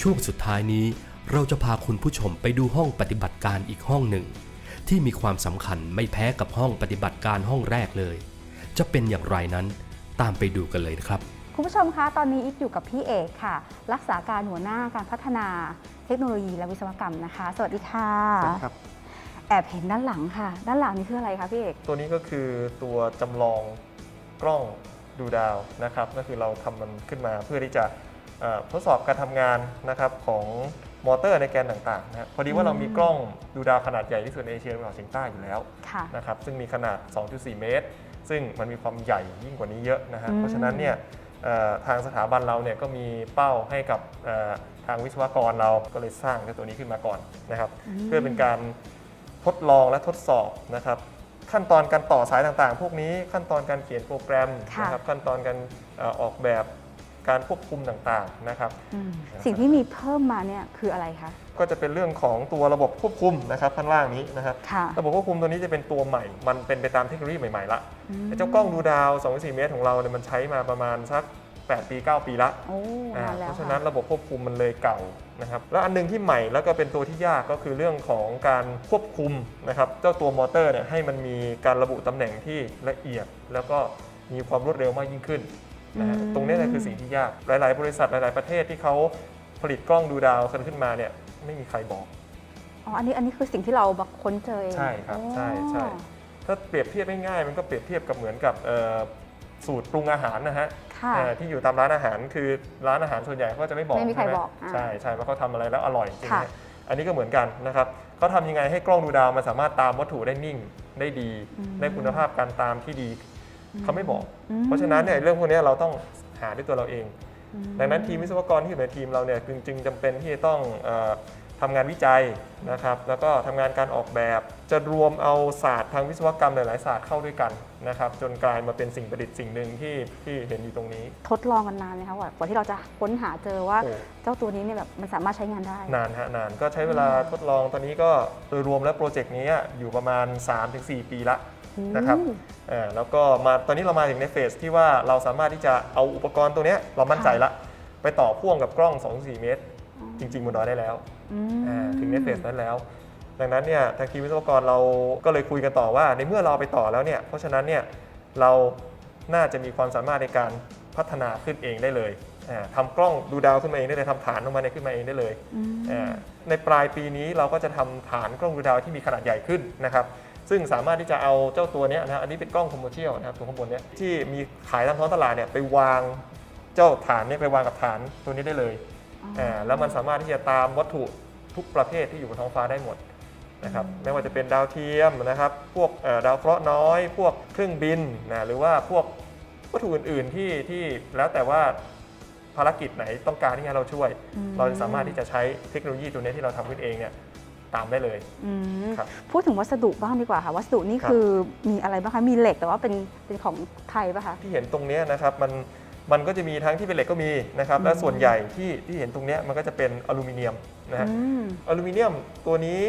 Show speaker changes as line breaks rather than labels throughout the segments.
ช่วงสุดท้ายนี้ เราจะพาคุณผู้ชมไปดูห้องปฏิบัติการอีกห้องหนึ่ง ที่มีความสำคัญไม่แพ้กับห้องปฏิบัติการห้องแรกเลย จะเป็นอย่างไรนั้นตามไปดูกันเลยนะครับ
คุณผู้ชมคะ ตอนนี้อีฟอยู่กับพี่เอกค่ะ รักษาการหัวหน้าการพัฒนาเทคโนโลยีและวิศวกรรมนะคะ สวัสดีค่ะ
ครับ
แอบเห็นด้านหลังค่ะ ด้านหลังนี่คืออะไรคะพี่เอก
ตัวนี้ก็คือตัวจำลองกล้องดูดาวนะครับ ก็คือเราทำมันขึ้นมาเพื่อที่จะเอ่อ ทดสอบการทำงานนะครับของมอเตอร์ในแกนต่างๆนะฮะพอดีว่าเรามีกล้องดูดาวขนาดใหญ่ที่สุดในเอเชียตะวันออกเฉียงใต้อยู่แล้ว
ค่ะ
นะครับซึ่งมีขนาด 2.4 เมตร ซึ่งมันมีความใหญ่ยิ่งกว่านี้เยอะนะฮะ
อืม
เพราะฉะนั้นเนี่ยเอ่อทางสถาบันเราเนี่ยก็มีเป้าให้กับเอ่อทางวิศวกรเราก็เลยสร้างเจ้าตัวนี้ขึ้นมาก่อนนะครับ
ม
เพื่อเป็นการทดลองและทดสอบนะครับ ขั้นตอนการต่อสายต่างๆ พวกนี้ขั้นตอนการเขียนโปรแกรม
ค่ะ
นะครับขั้นตอนการเอ่อออกแบบ การควบคุมต่างๆนะครับ
อืมสิ่งที่มีเพิ่มมาเนี่ยคืออะไรคะ
ก็จะเป็นเรื่องของตัวระบบควบคุมนะครับข้างล่างนี้นะครับ
ค่ะ
ระบบควบคุมตัวนี้จะเป็นตัวใหม่ มันเป็นไปตามเทคโนโลยีใหม่ๆละ
อืม
ไอ้เจ้ากล้องดูดาว 2-4 เมตรของเราเนี่ยมันใช้มาประมาณสัก8 ปี 9 ปีละ
โอ้
อ่านา
น
เพ
แล้ว
ราะฉะ
ค่ะ
นั้นระบบควบคุมมันเลยเก่านะครับ แล้วอันหนึงที่ใหม่แล้วก็เป็นตัวที่ยากก็คือเรื่องของการควบคุมนะครับเจ้าตัวมอเตอร์เนี่ยให้มันมีการระบุตำแหน่งที่ละเอียด แล้วก็มีความรวดเร็วมากยิ่งขึ้น นะฮะ
อืม
ตรงนี้เนี่ยคือสิ่งที่ยาก หลาย ๆ บริษัทหลาย ๆ ประเทศที่เขาผลิตกล้องดูดาวกันขึ้นมาเนี่ยไม่มีใครบอก
อ๋อ อันนี้อันนี้คือสิ่งที่เรามาค้นเจอเอง
ใช่ครับใช่ใช่
อ๋อ
ถ้าเปรียบเทียบง่ายๆมันก็เปรียบเทียบกับเหมือนกับเอ่อสูตรปรุงอาหารนะฮะ
ค่ะ
เอ่อที่อยู่ตามร้านอาหารคือร้านอาหารส่วนใหญ่เขาก็จะไม่บอก
ไม่มีใคร
ช่ห
บอกอ่า
ใช่ใช่ว่าเขาทำอะไรแล้วอร่อยจริง
ค่ะ
ไหมอันนี้ก็เหมือนกันนะครับเขาทำยังไงให้กล้องดูดาวมันสามารถตามวัตถุได้นิ่งได้ดี ได้คุณภาพการตามที่ดี เขาไม่บอก
อืม
เพราะฉะนั้นเนี่ยเรื่องพวกนี้เราต้องหาด้วยตัวเราเอง
อืม
ดังนั้นทีมวิศวกรที่อยู่ในทีมเราเนี่ยจึงจึงจำเป็นที่จะต้องเออทำงานวิจัยนะครับ แล้วก็ทำงานการออกแบบ จะรวมเอาศาสตร์ทางวิศวกรรมหลาย ๆ ศาสตร์เข้าด้วยกันนะครับ จนกลายมาเป็นสิ่งประดิษฐ์สิ่งหนึ่งที่ที่เห็นอยู่ตรงนี้
ทดลองกันนานไหมคะกว่ากว่าที่เราจะค้นหาเจอว่า
โอ้
เจ้าตัวนี้เนี่ยแบบมันสามารถใช้งานได้
นานฮะนานก็ใช้เวลาทดลองตอนนี้ก็โดยรวมแล้วโปรเจกต์นี้อยู่ประมาณ 3-4 ปีละ นะครับ
อืม
เอ่อแล้วก็มาตอนนี้เรามาถึงในเฟสที่ว่าเราสามารถที่จะเอาอุปกรณ์ตัวเนี้ยเรามั่นใจละไปต่อพ่วงกับกล้อง 2-4 เมตร จริง ๆบนดอยได้แล้ว
อืม
อ่าถึงในเฟสนั้นแล้ว ดังนั้นเนี่ยทางทีมวิศวกรเราก็เลยคุยกันต่อว่า ในเมื่อเราเอาไปต่อแล้วเนี่ยเพราะฉะนั้นเนี่ยเราน่าจะมีความสามารถในการพัฒนาขึ้นเองได้เลยอ่าทำกล้องดูดาวขึ้นมาเองได้เลยทำฐานลงมาเนี่ยขึ้นมาเองได้เลย
อืม
อ่าในปลายปีนี้เราก็จะทำฐานกล้องดูดาวที่มีขนาดใหญ่ขึ้นนะครับ ซึ่งสามารถที่จะเอาเจ้าตัวเนี้ยนะฮะอันนี้เป็นกล้องคอมเมอร์เชียลนะครับตัวข้างบนเนี้ยที่มีขายตามท้องตลาดเนี่ยไปวางเจ้าฐานเนี่ยไปวางกับฐานตัวนี้ได้เลยอ่าแล้วมันสามารถที่จะตามวัตถุทุกประเภทที่อยู่บนท้องฟ้าได้หมดนะครับไม่ว่าจะเป็นดาวเทียมนะครับ พวกเอ่อดาวเคราะห์น้อย พวกเครื่องบินนะหรือว่าพวกวัตถุอื่น ๆ ที่ที่แล้วแต่ว่าภารกิจไหนต้องการที่ให้เราช่วย
อืม
เราจะสามารถที่จะใช้เทคโนโลยีตัวนี้ที่เราทำขึ้นเองเนี่ย ตามได้เลย
อืม
ครับ
พูดถึงวัสดุบ้างดีกว่าค่ะ วัสดุนี่
ครับ
คือมีอะไรบ้างคะมีเหล็กแต่ว่าเป็นเป็นของไทยป่ะคะ
ที่เห็นตรงเนี้ยนะครับมันมันก็จะมีทั้งที่เป็นเหล็กก็มีนะครับ
อืม
และส่วนใหญ่ที่ที่เห็นตรงเนี้ยมันก็จะเป็นอลูมิเนียมนะฮะ
อืม
อลูมิเนียมตัวนี้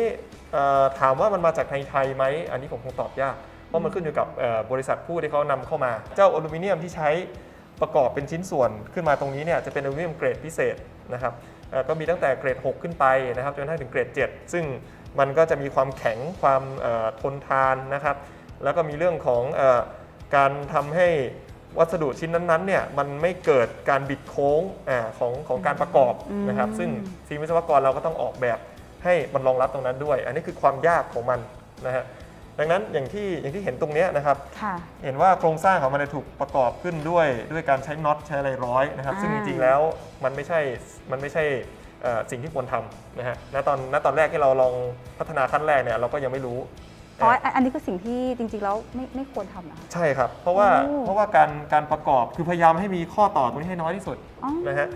เอ่อถามว่ามันมาจากไทยไทยไหมอันนี้ผมคงตอบยากเพราะมันขึ้นอยู่กับเอ่อบริษัทผู้ที่เขานำเข้ามา เจ้าอลูมิเนียมที่ใช้ ประกอบเป็นชิ้นส่วนขึ้นมาตรงนี้เนี่ยจะเป็นอลูมิเนียมเกรดพิเศษนะครับเอ่อก็มีตั้งแต่เกรด 6 ขึ้นไปนะครับจนกระทั่งถึงเกรด 7 ซึ่งมันก็จะมีความแข็งความเอ่อทนทานนะครับ แล้วก็มีเรื่องของเออการทำให้วัสดุชิ้นนั้นๆเนี่ยมันไม่เกิดการบิดโค้งอาของของการประกอบนะครับ
อืม
ซึ่งทีมวิศวกรเราก็ต้องออกแบบให้มันรองรับตรงนั้นด้วย อันนี้คือความยากของมันนะฮะ ดังนั้นอย่างที่อย่างที่เห็นตรงเนี้ยนะครับ
ค่ะ
เห็นว่าโครงสร้างของมันเนี่ยถูกประกอบขึ้นด้วยด้วยการใช้น็อตใช้อะไรร้อยนะครับ ซึ่งจ
อ่า
ริงๆแล้วมันไม่ใช่มันไม่ใช่เอ่อสิ่งที่ควรทำนะฮะณตอนณตอนแรกที่เราลองพัฒนาขั้นแรกเนี่ยเราก็ยังไม่รู้
อ๋ออันอันนี้คือสิ่งที่จริงๆแล้วไม่ไม่ควรทำนะคะ
ใช่ครับ เพราะว่า
โอ้
เพราะว่าการการประกอบคือพยายามให้มีข้อต่อตรงนี้ให้น้อยที่สุด
อ๋อ
นะฮะ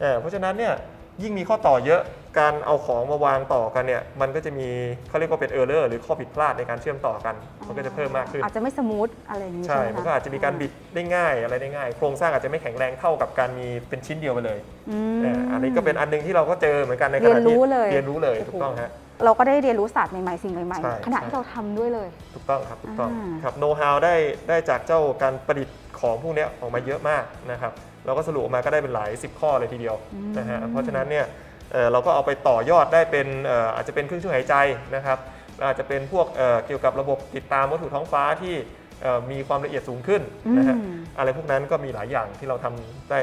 เอ่อเพราะฉะนั้นเนี่ยยิ่งมีข้อต่อเยอะ การเอาของมาวางต่อกันเนี่ย มันก็จะมีเขาเรียกว่าเป็นเออร์เลอร์หรือข้อผิดพลาดในการเชื่อมต่อกัน มันก็จะเพิ่มมากขึ้น
อาจจะไม่สมูทอะไรอย่างนี้
ใช่
ใช่ไหมคะ
มันก็อาจจะมีการบิดได้ง่ายอะไรได้ง่าย โครงสร้างอาจจะไม่แข็งแรงเท่ากับการมีเป็นชิ้นเดียวไปเลย
อืม
เอ่ออันนี้ก็เป็นอันหนึงที่เราก็เจอเหมือนกันในข
เรีย
ณะ
น
ที่
รู้เลย
เรียนรู้เลย
โอ้โห
ถูกต้องฮะ
เราก็ได้เรียนรู้ศาสตร์ใหม่ๆ สิ่งใหม่
ใช่
ๆขณะที่เราทำด้วยเลย
ถูกต้องครับถูกต้อง
อ่า
ครับโน้ตฮาวได้ได้จากเจ้าการประดิษฐ์ของพวกเนี้ยออกมาเยอะมากนะครับเราก็สรุปออกมาก็ได้เป็นหลาย 10 ข้อเลยทีเดียวนะฮะเพราะฉะนั้นเนี่ย เอ่อเราก็เอาไปต่อยอดได้เป็นเอ่ออาจจะเป็นเครื่องช่วยหายใจนะครับอาจจะเป็นพวกเอ่อเกี่ยวกับระบบติดตามวัตถุท้องฟ้าที่เอ่อมีความละเอียดสูงขึ้นนะฮะ
อืม
อะไรพวกนั้นก็มีหลายอย่างที่เราทำได้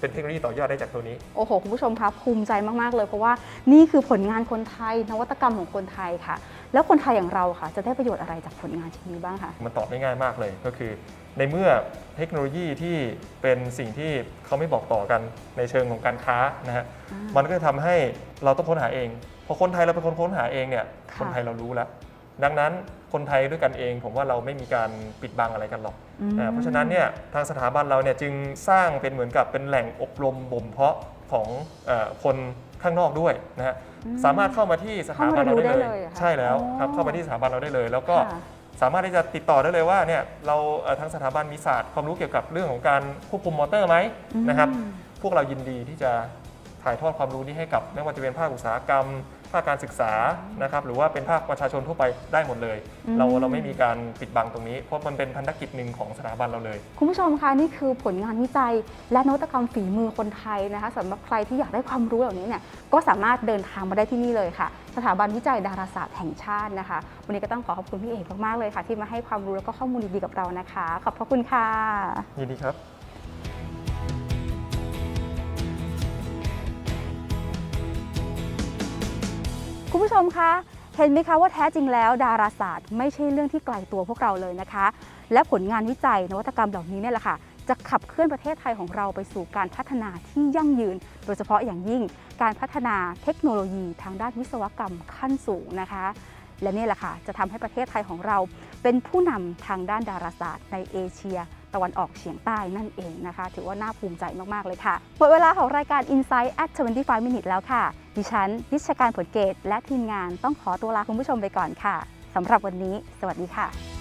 เป็นเทคโนโลยีต่อยอดได้จากตัวนี้
โอ้โห คุณผู้ชมครับภูมิใจมาก ๆ เลยเพราะว่านี่คือผลงานคนไทย นวัตกรรมของคนไทยค่ะ แล้วคนไทยอย่างเราค่ะ จะได้ประโยชน์อะไรจากผลงานชิ้นนี้บ้างคะ
มันตอบได้ง่ายมากเลยก็คือ ในเมื่อเทคโนโลยีที่เป็นสิ่งที่เขาไม่บอกต่อกันในเชิงของการค้านะฮะ
อ่ามั
มันก็จะทำให้เราต้องค้นหาเองพอคนไทยเราเป็นคนค้นหาเองเนี่ย
ค่ะ
คนไทยเรารู้แล้ว ดังนั้นคนไทยด้วยกันเอง ผมว่าเราไม่มีการปิดบังอะไรกันหรอก
อืม
อ่าเพราะฉะนั้นเนี่ยทางสถาบันเราเนี่ยจึงสร้างเป็นเหมือนกับเป็นแหล่งอบรมบ่มเพาะของเออคน ข้างนอกด้วยนะฮะ
อืม
สามารถเข้ามาที่สถาบันเราได้
เข้ามาเรียนรู้ได้
เล
เลยยเหรอคะ
ใช่แล้ว
อ๋อ
ครับเข้ามาที่สถาบันเราได้เลย แล้วก็
ค่ะ
สามารถที่จะติดต่อได้เลยว่าเนี่ยเราเอ่อทางสถาบันมีศาสตร์ความรู้เกี่ยวกับเรื่องของการควบคุมมอเตอร์ไหมนะครับ
อืม
พวกเรายินดีที่จะถ่ายทอดความรู้นี้ให้กับไม่ว่าจะเป็นภาคอุตสาหกรรม ภาคการศึกษานะครับหรือว่าเป็นภาคประชาชนทั่วไปได้หมดเลย
อืม
เราเราไม่มีการปิดบังตรงนี้ เพราะมันเป็นพันธกิจหนึ่งของสถาบันเราเลย
คุณผู้ชมคะนี่คือผลงานวิจัย และนวัตกรรมฝีมือคนไทยนะคะสำหรับใครที่อยากได้ความรู้เหล่านี้เนี่ยก็สามารถเดินทางมาได้ที่นี่เลยค่ะ สถาบันวิจัยดาราศาสตร์แห่งชาตินะคะ วันนี้ก็ต้องขอขอบคุณพี่เอกมากๆเลยค่ะ ที่มาให้ความรู้แล้วก็ข้อมูลดีๆกับเรานะคะ ขอบพระคุณค่ะ
ยินดีครับ
ชมคะเห็นไหมคะว่าแท้จริงแล้วดาราศาสตร์ไม่ใช่เรื่องที่ไกลตัวพวกเราเลยนะคะ และผลงานวิจัยนวัตกรรมเหล่านี้เนี่ยแหละค่ะจะขับเคลื่อนประเทศไทยของเราไปสู่การพัฒนาที่ยั่งยืน โดยเฉพาะอย่างยิ่งการพัฒนาเทคโนโลยีทางด้านวิศวกรรมขั้นสูงนะคะ และนี่แหละค่ะจะทำให้ประเทศไทยของเราเป็นผู้นำทางด้านดาราศาสตร์ในเอเชีย ตะวันออกเฉียงใต้นั่นเองนะคะ ถือว่าน่าภูมิใจมาก ๆ เลยค่ะ หมดเวลาของรายการ Insight at 25 minutes แล้วค่ะ ดิฉัน นิชการผลเกตและทีมงานต้องขอตัวลาคุณผู้ชมไปก่อนค่ะสำหรับวันนี้ สวัสดีค่ะ